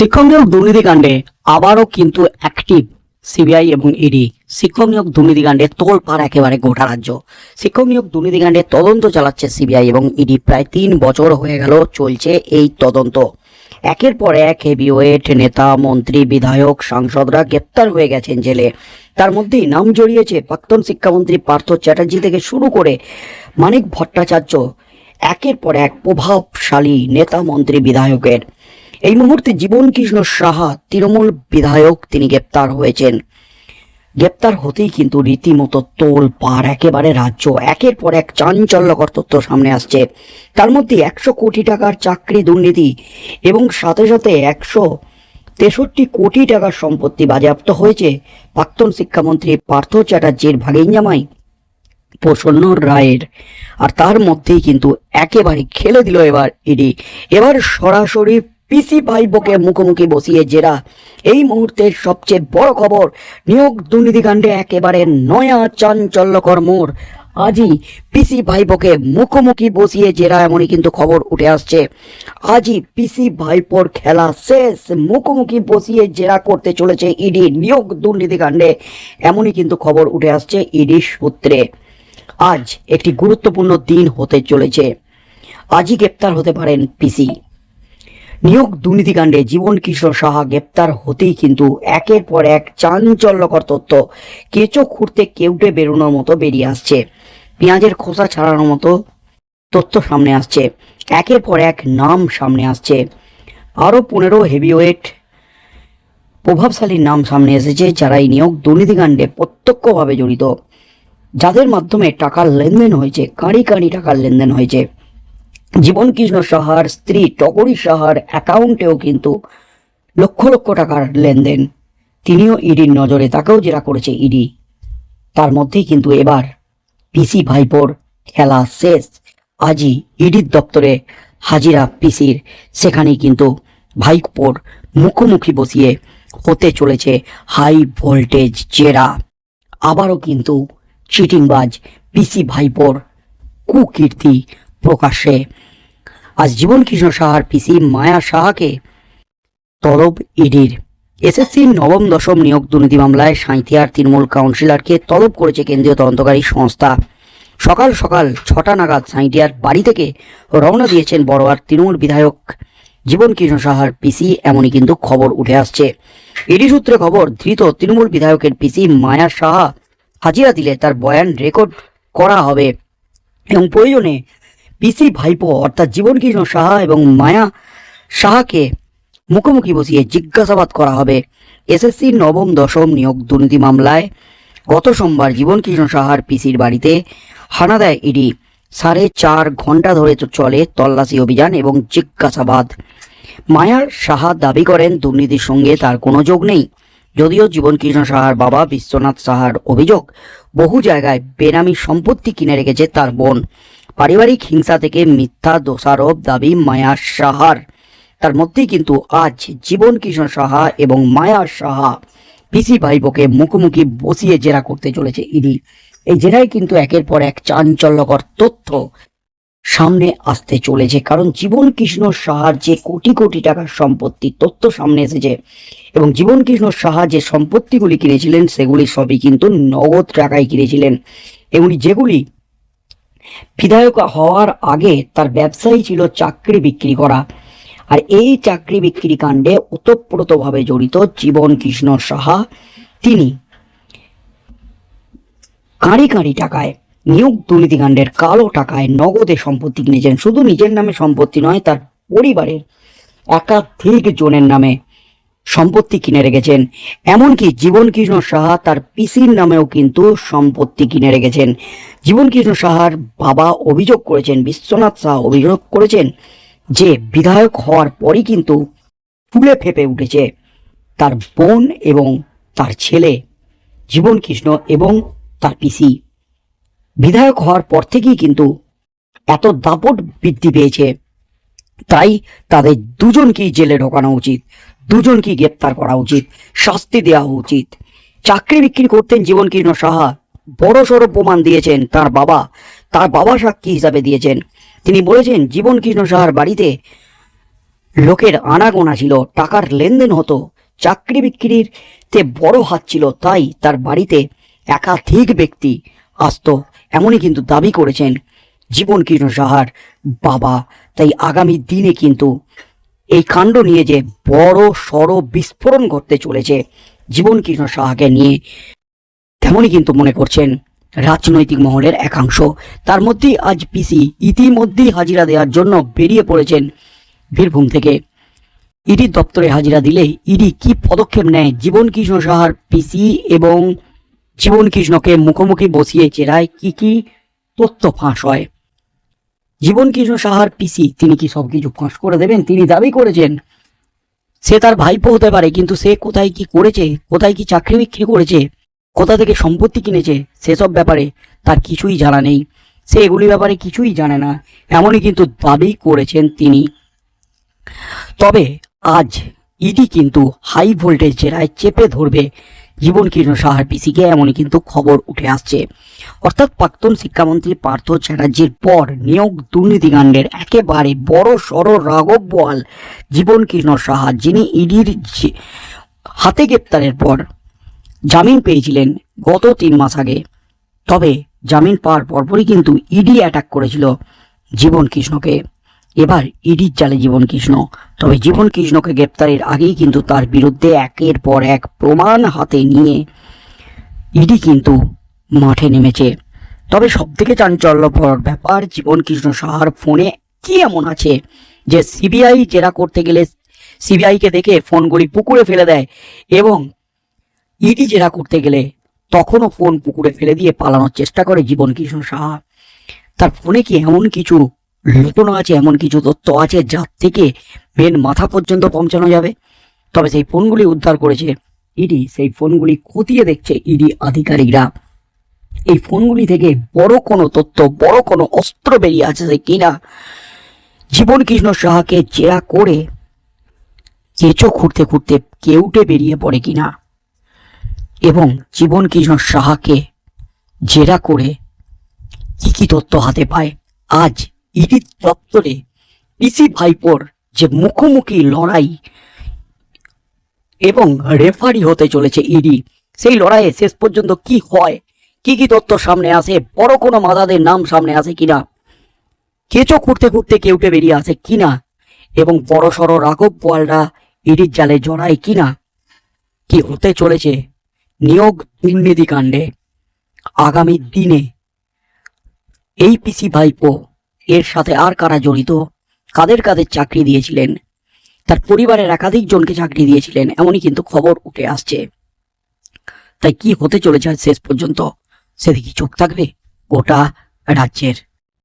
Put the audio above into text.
শিক্ষক নিয়োগ দুর্নীতিকাণ্ডে আবারও কিন্তু অ্যাক্টিভ সিবিআই এবং ইডি শিক্ষক নিয়োগ দুর্নীতিকাণ্ডে তোলপাড় একেবারে গোটা রাজ্য। শিক্ষক নিয়োগ দুর্নীতিকাণ্ডে তদন্ত চালাচ্ছে সিবিআই এবং ইডি প্রায় তিন বছর হয়ে গেল চলছে এই তদন্ত। একের পর এক হেভিওয়েট নেতা, মন্ত্রী, বিধায়ক, সাংসদরা গ্রেপ্তার হয়ে গেছেন জেলে। তার মধ্যেই নাম জড়িয়েছে প্রাক্তন শিক্ষামন্ত্রী পার্থ চ্যাটার্জি থেকে শুরু করে মানিক ভট্টাচার্য। একের পর এক প্রভাবশালী নেতা, মন্ত্রী, বিধায়কের। এই মুহূর্তে জীবন কৃষ্ণ সাহা তৃণমূল বিধায়ক তিনি গ্রেপ্তার হয়েছেন। গ্রেপ্তার হতেই কিন্তু রীতিমতো তোল পার একেবারে রাজ্য, একের পর এক চাঞ্চল্যকর তথ্য সামনে আসছে। তার মধ্যে একশো কোটি টাকার চাকরি দুর্নীতি এবং সাথে সাথে একশো তেষট্টি কোটি টাকার সম্পত্তি বাজেয়াপ্ত হয়েছে প্রাক্তন শিক্ষামন্ত্রী পার্থ চ্যাটার্জির ভাগিনজামাই প্রসন্ন রায়ের। আর তার মধ্যেই কিন্তু একেবারে খেলে দিল এবার ইডি। এবার সরাসরি পিসি ভাইবোকে মুখোমুখি বসিয়ে জেরা। এই মুহূর্তের সবচেয়ে বড় খবর, নিয়োগ দুর্নীতিকাণ্ডে একেবারে নয়া চাঞ্চল্যকর মোড়। আজই পিসি ভাইপোকে মুখোমুখি বসিয়ে জেরা এমনই কিন্তু খবর উঠে আসছে। আজই পিসি ভাইপোর খেলা শেষ, মুখোমুখি বসিয়ে জেরা করতে চলেছে ইডি নিয়োগ দুর্নীতিকাণ্ডে এমনই কিন্তু খবর উঠে আসছে ইডি সূত্রে। আজ একটি গুরুত্বপূর্ণ দিন হতে চলেছে। আজই গ্রেপ্তার হতে পারেন পিসি। নিয়োগ দুর্নীতিকাণ্ডে জীবন কিশোর সাহা গ্রেপ্তার হতেই কিন্তু একের পর এক চাঞ্চল্যকর তথ্য। কেঁচো খুঁড়তে কেউটে বেরোনোর মতো বেরিয়ে আসছে। পেঁয়াজের খোসা ছাড়ানোর মতো তথ্য সামনে আসছে। একের পর এক নাম সামনে আসছে। আরও পনেরো হেভিওয়েট প্রভাবশালী নাম সামনে এসেছে যারা এই নিয়োগ দুর্নীতিকাণ্ডে প্রত্যক্ষভাবে জড়িত। যাদের মাধ্যমে টাকার লেনদেন হয়েছে, কাঁড়ি কাঁড়ি টাকার লেনদেন হয়েছে। জীবন কৃষ্ণ সাহার, স্ত্রী টগরী সাহার অ্যাকাউন্টেও কিন্তু লক্ষ লক্ষ টাকার লেনদেন। তিনিও ইডির নজরে, তাকেও জেরা করেছে ইডি। তার মধ্যেই কিন্তু এবার পিসি ভাইপোর খেলা শেষ। আজই ইডির দপ্তরে হাজিরা পিসির। সেখানেই কিন্তু ভাইপোর মুখোমুখি বসিয়ে হতে চলেছে হাই ভোল্টেজ জেরা। আবারও কিন্তু চিটিংবাজ পিসি ভাইপোর কুকীর্তি প্রকাশ্যে। আজ জীবন কৃষ্ণ সাহার পিসি মায়া সাহাকে তলব ইডির। এসএসসি নবম দশম নিয়োগ দুর্নীতি মামলায় সাঁইথিয়ার তৃণমূল কাউন্সিলরকে তলব করেছে কেন্দ্রীয় তদন্তকারী সংস্থা। সকাল সকাল ছটা নাগাদ সাঁইথিয়ার বাড়ি থেকে রওনা দিয়েছেন বড়োয়ার তৃণমূল বিধায়ক জীবন কৃষ্ণ সাহার পিসি, এমনই কিন্তু খবর উঠে আসছে। ইডি সূত্রে খবর, ধৃত তৃণমূল বিধায়কের পিসি মায়া সাহা হাজিরা দিলে তার বয়ান রেকর্ড করা হবে এবং প্রয়োজনে পিসি ভাইপো অর্থাৎ জীবন কৃষ্ণ সাহা এবং মায়া সাহাকে মুখোমুখি বসিয়ে জিজ্ঞাসাবাদ করা হবে। এসএসসি নবম দশম নিয়োগ দুর্নীতি মামলায় গত সোমবার জীবন কৃষ্ণ সাহার পিসির বাড়িতে হানা দেয় ইডি। সাড়ে চার ঘণ্টা ধরে চলে তল্লাশি অভিযান এবং জিজ্ঞাসাবাদ। মায়ার সাহা দাবি করেন, দুর্নীতির সঙ্গে তার কোনো যোগ নেই। যদিও জীবন কৃষ্ণ সাহার বাবা বিশ্বনাথ সাহার অভিযোগ, বহু জায়গায় বেনামি সম্পত্তি কিনে রেখেছে তার বোন। পারিবারিক হিংসা থেকে মিথ্যা, দোষারোপ, দাবি, মায়া, সাহার। তার মধ্যেই কিন্তু আজ জীবন কিশোর সাহা এবং মায়া সাহা পিসি ভাইপোকে মুখোমুখি বসিয়ে জেরা করতে চলেছে ইডি। এই জেরায় কিন্তু একের পর এক চাঞ্চল্যকর তথ্য সামনে আসতে চলেছে, কারণ জীবন কৃষ্ণ সাহার যে কোটি কোটি টাকার সম্পত্তি তথ্য সামনে এসেছে এবং জীবন কৃষ্ণ সাহা যে সম্পত্তিগুলি কিনেছিলেন, সেগুলি সবই কিন্তু নগদ টাকায় কিনেছিলেন। এবং যেগুলি বিধায়ক হওয়ার আগে তার ব্যবসায়ী ছিল চাকরি বিক্রি করা। আর এই চাকরি বিক্রি কাণ্ডে ওতপ্রোতভাবে জড়িত জীবন কৃষ্ণ সাহা। তিনি কাঁড়ি কাঁড়ি টাকায়, নিয়োগ দুর্নীতিকাণ্ডের কালো টাকায় নগদে সম্পত্তি কিনেছেন। শুধু নিজের নামে সম্পত্তি নয়, তার পরিবারের একাধিক জনের নামে সম্পত্তি কিনে রেখেছেন। এমনকি জীবন কৃষ্ণ সাহা তার পিসির নামেও কিন্তু সম্পত্তি কিনে রেখেছেন। জীবন কৃষ্ণ সাহার বাবা অভিযোগ করেছেন, বিশ্বনাথ সাহা অভিযোগ করেছেন যে বিধায়ক হওয়ার পরই কিন্তু ফুলে ফেপে উঠেছে। তার বোন এবং তার ছেলে, জীবন কৃষ্ণ এবং তার পিসি। বিধায়ক হওয়ার পর থেকেই কিন্তু এত দাপট বৃদ্ধি পেয়েছে। তাই তাদের দুজনকেই জেলে ঢোকানো উচিত। দুজনকেই গ্রেপ্তার করা উচিত, শাস্তি দেওয়া উচিত। চাকরি বিক্রি করতেন জীবন কৃষ্ণ সাহা, বড় সড়ো প্রমাণ দিয়েছেন তার বাবা তার বাবা সাক্ষী হিসাবে দিয়েছেন। তিনি বলেছেন জীবন কৃষ্ণ সাহার বাড়িতে লোকের আনাগোনা ছিল, টাকার লেনদেন হতো, চাকরি বিক্রির তে বড় হাত ছিল, তাই তার বাড়িতে একাধিক ব্যক্তি আসতো, এমনই কিন্তু দাবি করেছেন জীবন কৃষ্ণ সাহার বাবা। তাই আগামী দিনে কিন্তু এই কাণ্ড নিয়ে যে বড় সড় বিস্ফোরণ ঘটতে চলেছে, জীবন কৃষ্ণ সাহাকে নিয়ে। তেমনই কিন্তু মনে করছেন রাজনৈতিক মহলের একাংশ। তার মধ্যেই আজ পিসি ইতিমধ্যেই হাজিরা দেওয়ার জন্য বেরিয়ে পড়েছেন বীরভূম থেকে। ইডি দপ্তরে হাজিরা দিলে ইডি কি পদক্ষেপ নেয় জীবন কৃষ্ণ সাহার পিসি এবং জীবন কৃষ্ণকে মুখোমুখি বসিয়ে চেরায় কি কি তথ্য ফাঁস হয়? জীবন কৃষ্ণ সাহার পিসি? তিনি কি সবকিছু ফাঁস করে দেবেন? তিনি দাবি করেছেন। সে তার ভাইপো হতে পারে, কিন্তু সে কোথায় কি করেছে? কোথায় কি চাকরি বিক্রি করেছে? কোথা থেকে সম্পত্তি কিনেছে? সেসব ব্যাপারে তার কিছুই জানা নেই। সে এগুলি ব্যাপারে কিছুই জানে না। এমনই কিন্তু দাবি করেছেন তিনি। তবে আজ ইডি কিন্তু হাই ভোল্টেজ জেরায় চেপে ধরবে। জীবন কৃষ্ণ সাহার পিসিকে এমনই কিন্তু খবর উঠে আসছে। অর্থাৎ প্রাক্তন শিক্ষামন্ত্রী পার্থ চ্যাটার্জির পর নিয়োগ দুর্নীতিকাণ্ডের একেবারে বড় সড় রাঘব বোয়াল, জীবন কৃষ্ণ সাহা, যিনি ইডির হাতে গ্রেপ্তারের পর জামিন পেয়েছিলেন গত তিন মাস আগে। তবে জামিন পাওয়ার পরপরই কিন্তু ইডি অ্যাটাক করেছিল জীবন কৃষ্ণকে। এবার ইডির জালে জীবন কৃষ্ণ। তবে জীবন কৃষ্ণকে গ্রেপ্তারের আগেই কিন্তু তার বিরুদ্ধে একের পর এক প্রমাণ হাতে নিয়ে ইডি কিন্তু মাঠে নেমেছে। তবে সব থেকে চাঞ্চল্যকর ব্যাপার, জীবন কৃষ্ণ সাহার ফোনে কি এমন আছে যে সিবিআই জেরা করতে গেলে সিবিআইকে দেখে ফোনগুলি পুকুরে ফেলে দেয় এবং ইডি জেরা করতে গেলে তখনও ফোন পুকুরে ফেলে দিয়ে পালানোর চেষ্টা করে জীবন কৃষ্ণ সাহা। তার ফোনে কি এমন কিছু লুকোনো আছে, এমন কিছু তথ্য আছে যার থেকে মেন মাথা পর্যন্ত পৌঁছানো যাবে। তবে সেই ফোনগুলি উদ্ধার করেছে ইডি। সেই ফোনগুলি খতিয়ে দেখছে ইডি আধিকারিকরা। এই ফোনগুলি থেকে বড় কোনো তথ্য, বড় কোনো অস্ত্র বেরিয়ে আছে কিনা? জীবন কৃষ্ণ সাহাকে জেরা করে কেঁচো খুঁড়তে খুঁড়তে কেউটে বেরিয়ে পড়ে কিনা? এবং জীবন কৃষ্ণ সাহাকে জেরা করে কি কি তথ্য হাতে পায়? আজ ইডি দপ্তরে পিসি ভাইপোর যে মুখোমুখি লড়াই এবং রেফারি হতে চলেছে ইডি, সেই লড়াইয়ে শেষ পর্যন্ত কি হয়, কি কি তথ্য সামনে আসে, বড় কোনো মাদাদের নাম সামনে আসে কিনা, কেঁচো খুঁড়তে খুঁড়তে কেউটে বেরিয়ে আসে কিনা, এবং বড় সড়ো রাঘব পোয়ালরা ইডির জালে জড়ায় কিনা, কি হতে চলেছে নিয়োগ দুর্নীতি কাণ্ডে আগামী দিনে? এই পিসি ভাইপো এর সাথে আর কারা জড়িত? কাদের কাদের চাকরি দিয়েছিলেন? তার পরিবারের একাধিক জনকে চাকরি দিয়েছিলেন, এমনই কিন্তু খবর উঠে আসছে। তাই কি হতে চলেছে শেষ পর্যন্ত? সেদিকে চোখ থাকবে গোটা রাজ্যের।